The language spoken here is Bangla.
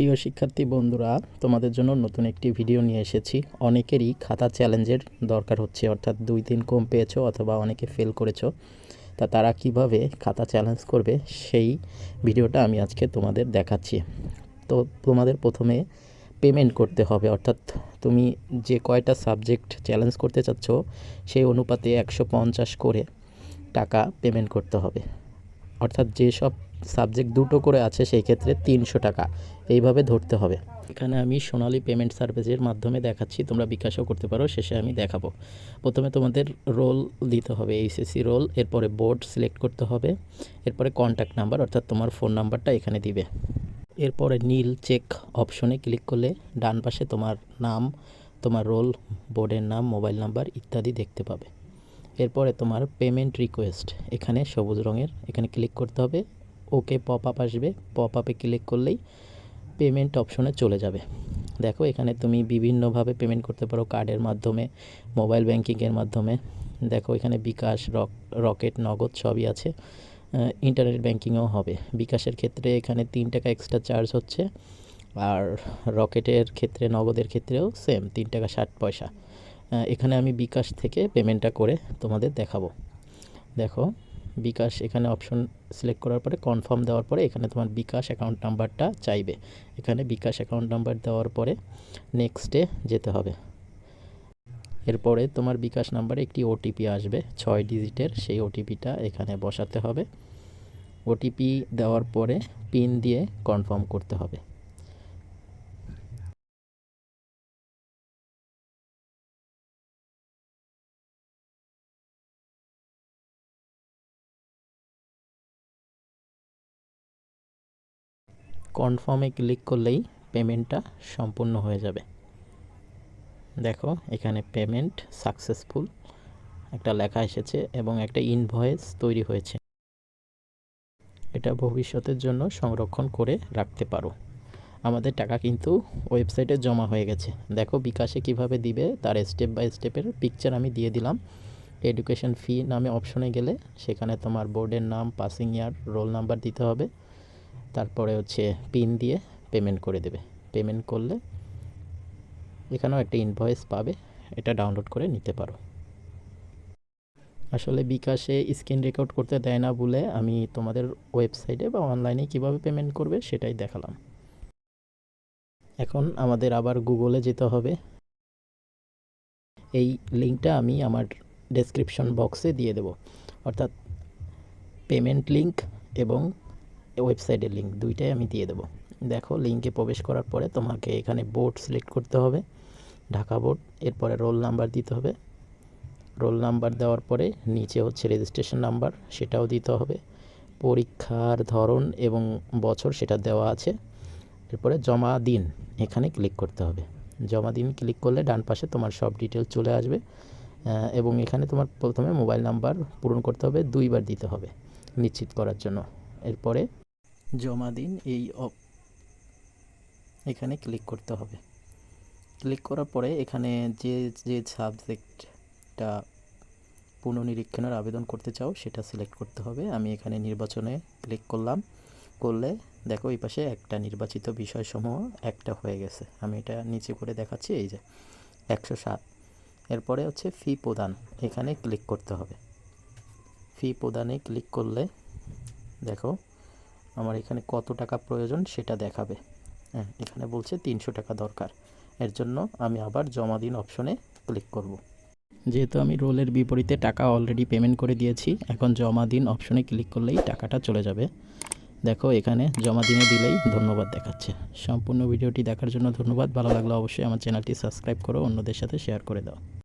প্রিয় শিক্ষার্থী বন্ধুরা, তোমাদের জন্য নতুন একটি ভিডিও নিয়ে এসেছি। অনেকেরই খাতা চ্যালেঞ্জের দরকার হচ্ছে, অর্থাৎ দুই দিন কম পেয়েছ অথবা অনেকে ফেল করেছ। তা তারা কীভাবে খাতা চ্যালেঞ্জ করবে, সেই ভিডিওটা আমি আজকে তোমাদের দেখাচ্ছি। তো তোমাদের প্রথমে পেমেন্ট করতে হবে, অর্থাৎ তুমি যে কয়টা সাবজেক্ট চ্যালেঞ্জ করতে চাচ্ছ, সেই অনুপাতে একশো পঞ্চাশ করে টাকা পেমেন্ট করতে হবে। অর্থাৎ যেসব সাবজেক্ট দুটো করে আছে সেই ক্ষেত্রে তিনশো টাকা। এইভাবে ধরতে হবে। এখানে আমি সোনালী পেমেন্ট সার্ভিসের মাধ্যমে দেখাচ্ছি, তোমরা বিকাশও করতে পারো, শেষে আমি দেখাবো। প্রথমে তোমাদের রোল দিতে হবে এইচএসসি রোল এরপরে বোর্ড সিলেক্ট করতে হবে, এরপরে কন্ট্যাক্ট নাম্বার অর্থাৎ তোমার ফোন নাম্বারটা এখানে দিবে। এরপরে নীল চেক অপশনে ক্লিক করলে ডান পাশে তোমার নাম, তোমার রোল বোর্ডের নাম মোবাইল নাম্বার ইত্যাদি দেখতে পাবে। এরপরে তোমার পেমেন্ট রিকোয়েস্ট এখানে সবুজ রঙের, এখানে ক্লিক করতে হবে। ওকে পপ আপ আসবে। পপ আপে ক্লিক করলেই পেমেন্ট অপশনে চলে যাবে। দেখো এখানে তুমি বিভিন্নভাবে পেমেন্ট করতে পারো কার্ডের মাধ্যমে মোবাইল ব্যাংকিংয়ের মাধ্যমে। দেখো এখানে বিকাশ রক রকেট নগদ সবই আছে। ইন্টারনেট ব্যাংকিংও হবে। বিকাশের ক্ষেত্রে এখানে তিন টাকা এক্সট্রা চার্জ হচ্ছে। আর রকেটের ক্ষেত্রে, নগদের ক্ষেত্রেও সেম তিন টাকা ষাট পয়সা। এখানে আমি বিকাশ থেকে পেমেন্টটা করে তোমাদের দেখাবো। দেখো বিকাশ এখানে অপশন সিলেক্ট করার পরে কনফার্ম দেওয়ার পরে এখানে তোমার বিকাশ অ্যাকাউন্ট নাম্বারটা চাইবে। এখানে বিকাশ অ্যাকাউন্ট নাম্বার দেওয়ার পরে নেক্সটে যেতে হবে। এরপরে তোমার বিকাশ নাম্বারে একটি ওটিপি আসবে, ছয় ডিজিটের সেই ওটিপিটা এখানে বসাতে হবে। ওটিপি দেওয়ার পরে পিন দিয়ে কনফার্ম করতে হবে। কনফার্মে ক্লিক করলেই পেমেন্টটা সম্পূর্ণ হয়ে যাবে। দেখো, এখানে পেমেন্ট সাকসেসফুল একটা লেখা এসেছে এবং একটা ইনভয়েস তৈরি হয়েছে। এটা ভবিষ্যতের জন্য সংরক্ষণ করে রাখতে পারো। আমাদের টাকা কিন্তু ওয়েবসাইটে জমা হয়ে গেছে। দেখো, বিকাশে কীভাবে দিবে, তার স্টেপ বাই স্টেপের পিকচার আমি দিয়ে দিলাম। এডুকেশন ফি নামে অপশনে গেলে সেখানে তোমার বোর্ডের নাম পাসিং ইয়ার রোল নাম্বার দিতে হবে। তারপরে হচ্ছে পিন দিয়ে পেমেন্ট করে দেবে। পেমেন্ট করলে এখানেও একটা ইনভয়েস পাবে, এটা ডাউনলোড করে নিতে পারো। আসলে বিকাশে স্ক্রিন রেকর্ড করতে দেয় না বলে আমি তোমাদের ওয়েবসাইটে বা অনলাইনে কীভাবে পেমেন্ট করবে সেটাই দেখালাম। এখন আমাদের আবার গুগলে যেতে হবে। এই লিঙ্কটা আমি আমার ডেসক্রিপশন বক্সে দিয়ে দেব। অর্থাৎ পেমেন্ট লিঙ্ক এবং ওয়েবসাইটের লিঙ্ক দুইটাই আমি দিয়ে দেবো। দেখো লিঙ্কে প্রবেশ করার পরে তোমাকে এখানে বোর্ড সিলেক্ট করতে হবে, ঢাকা বোর্ড এরপরে রোল নাম্বার দিতে হবে। রোল নাম্বার দেওয়ার পরে নিচে হচ্ছে রেজিস্ট্রেশন নাম্বার সেটাও দিতে হবে। পরীক্ষার ধরন এবং বছর সেটা দেওয়া আছে। এরপরে জমা দিন, এখানে ক্লিক করতে হবে। জমা দিন ক্লিক করলে ডান পাশে তোমার সব ডিটেল চলে আসবে এবং এখানে তোমার প্রথমে মোবাইল নাম্বার পূরণ করতে হবে, দুইবার দিতে হবে নিশ্চিত করার জন্য। এরপরে জমা দিন, এই অপ- এখানে ক্লিক করতে হবে। ক্লিক করার পরে এখানে যে যে সাবজেক্টটা পুনর্নিরীক্ষণের আবেদন করতে চাও, সেটা সিলেক্ট করতে হবে। আমি এখানে নির্বাচনে ক্লিক করলাম। করলে দেখো এই পাশে একটা নির্বাচিত বিষয়সমূহ একটা হয়ে গেছে। আমি এটা নিচে করে দেখাচ্ছি, এই যে একশো সাত। এরপরে হচ্ছে ফি প্রদান, এখানে ক্লিক করতে হবে। ফি প্রদানে ক্লিক করলে দেখো আমার এখানে কত টাকা প্রয়োজন সেটা দেখাবে। হ্যাঁ এখানে বলছে তিনশো টাকা দরকার। এর জন্য আমি আবার জমা দিন অপশনে ক্লিক করব। যেহেতু আমি রোলের বিপরীতে টাকা অলরেডি পেমেন্ট করে দিয়েছি, এখন জমা দিন অপশনে ক্লিক করলেই টাকাটা চলে যাবে। দেখো, এখানে জমা দিনে দিলেই ধন্যবাদ দেখাচ্ছে। সম্পূর্ণ ভিডিওটি দেখার জন্য ধন্যবাদ। ভালো লাগলে অবশ্যই আমার চ্যানেলটি সাবস্ক্রাইব করো, অন্যদের সাথে শেয়ার করে দাও।